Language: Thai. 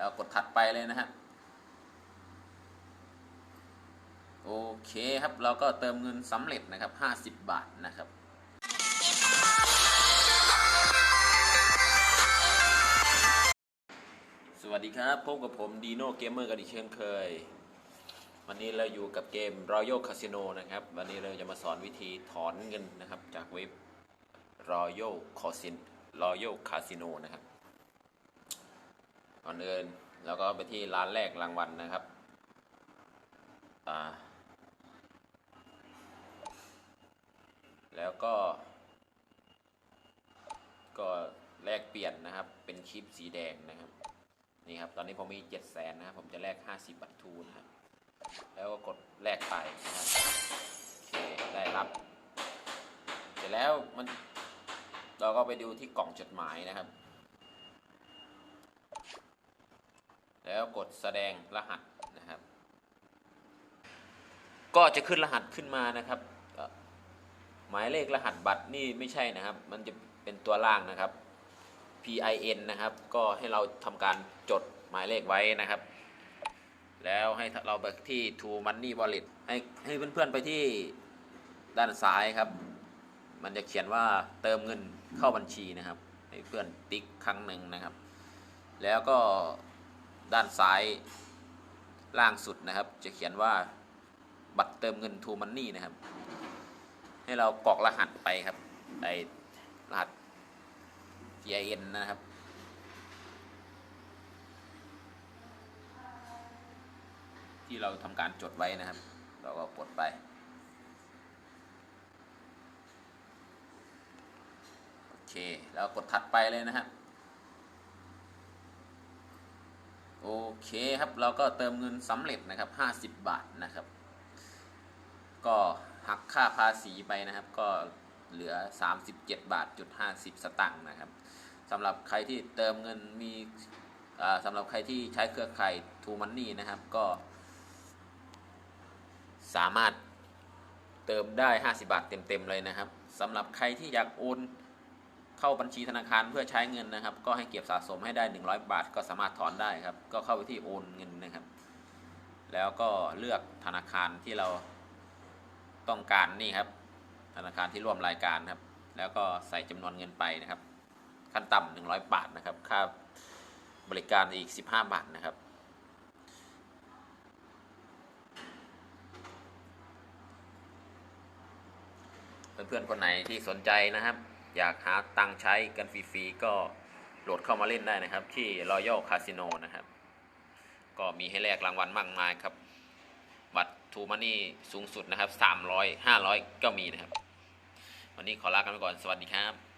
แล้วกดถัดไปเลยนะฮะโอเคครับเราก็เติมเงินสำเร็จนะครับ 50 บาทนะครับสวัสดีครับพบกับผมดีโน่เกมเมอร์กันอีกเช่นเคย วันนี้เราอยู่กับเกม Royal Casino นะครับ วันนี้เราจะมาสอนวิธีถอนเงินนะครับ จากเว็บ Royal Casino Royal Casino นะครับ ก่อนอื่นเราก็ไปที่ร้านแรกรางวัลนะครับแล้วก็ ก็แลกเปลี่ยนนะครับ เป็นชิปสีแดงนะครับ นี่ครับ ตอนนี้ผมมี7 0 0แสนนะครับ ผมจะแลก50บัตรทูนะครับ แล้วก็กดแลกไปนะครับโอเคได้รับ เสร็จแล้วมันเราก็ไปดูที่กล่องจดหมายนะครับ แล้วกดแสดงรหัสนะครับ ก็จะขึ้นรหัสขึ้นมานะครับหมายเลขรหัสบัตรนี่ไม่ใช่นะครับ มันจะเป็นตัวล่างนะครับ PIN นะครับ ก็ให้เราทำการจดหมายเลขไว้นะครับ แล้วให้เราไปที่ To Money Wallet ให้ให้เพื่อนๆไปที่ด้านซ้ายครับ มันจะเขียนว่าเติมเงินเข้าบัญชีนะครับ ให้เพื่อนติ๊กครั้งหนึ่งนะครับ แล้วก็ ด้านซ้ายล่างสุดนะครับ จะเขียนว่าบัตรเติมเงิน To Money นะครับ ให้เรากรอกรหัสไปครับไอรหัส PIN นะครับ ที่เราทำการจดไว้นะครับ เราก็กดไปโอเคแล้วกดถัดไปเลยนะฮะ โอเคครับเราก็เติมเงินสำเร็จนะครับ 50 บาทนะครับ ก็หักค่าภาษีไปนะครับ ก็เหลือ 37 บาทจุด50 สตางค์นะครับสำหรับใครที่เติมเงินมีสำหรับใครที่ใช้เครือข่าย True Money นะครับก็ สามารถเติมได้ 50 บาทเต็มๆเลยนะครับสำหรับใครที่อยากโอน เข้าบัญชีธนาคารเพื่อใช้เงินนะครับ ก็ให้เก็บสะสมให้ได้ 100 บาท ก็สามารถถอนได้ครับ ก็เข้าไปที่โอนเงินนะครับ แล้วก็เลือกธนาคารที่เราต้องการนี่ครับ ธนาคารที่ร่วมรายการครับ แล้วก็ใส่จำนวนเงินไปนะครับ ขั้นต่ำ100 บาทนะครับ ค่าบริการอีก 15 บาทนะครับเพื่อนๆคนไหนที่สนใจนะครับ อยากหาตังใช้กันฟรีๆก็โหลดเข้ามาเล่นได้นะครับ ที่ Royal Casino นะครับ ก็มีให้แลกรางวัลมากมายครับ บัตรทูมานี่สูงสุดนะครับ 300 500 ก็มีนะครับ วันนี้ขอลากันไปก่อนสวัสดีครับ